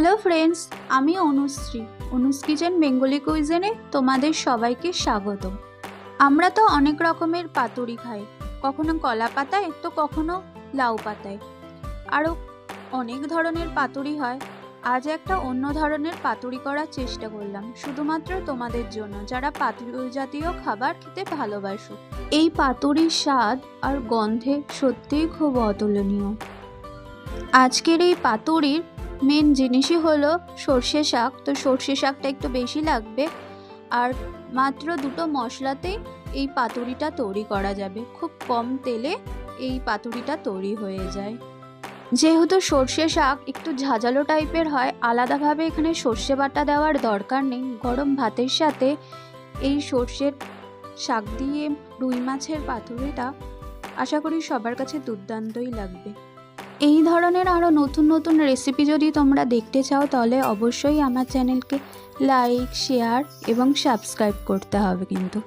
Hello friends, আমি Anushree. অনুস kitchen Bengali কুইজেনে তোমাদের সবাইকে স্বাগত। আমরা তো অনেক রকমের পাতুরি খাই। কখনো কলা পাতায়, তো কখনো লাউ পাতায়। আরও অনেক ধরনের পাতুরি হয়। আজ একটা অন্য ধরনের পাতুরি করার চেষ্টা করলাম, শুধুমাত্র তোমাদের জন্য, যারা পাতুরি জাতীয় খাবার খেতে ভালোবাসো। এই পাতুরির স্বাদ আর গন্ধে সত্যিই খুব অতুলনীয়। আজকের এই পাতুরির মেন জিনিসই হলো সর্ষে শাক। তো সর্ষে শাকটা একটু বেশি লাগবে। আর মাত্র দুটো মশলাতেই এই পাতুরিটা তৈরি করা যাবে। খুব কম তেলে এই পাতুরিটা তৈরি হয়ে যায়। যেহেতু সর্ষে শাক একটু ঝাঁঝালো টাইপের হয়, আলাদাভাবে এখানে সর্ষে বাটা দেওয়ার দরকার নেই। গরম ভাতের সাথে এই সর্ষের শাক দিয়ে রুই মাছের পাতুরিটা আশা করি সবার কাছে দুর্দান্তই লাগবে। এই ধরনের আরও নতুন নতুন রেসিপি যদি তোমরা দেখতে চাও, তাহলে অবশ্যই আমার চ্যানেলকে লাইক শেয়ার এবং সাবস্ক্রাইব করতে হবে কিন্তু।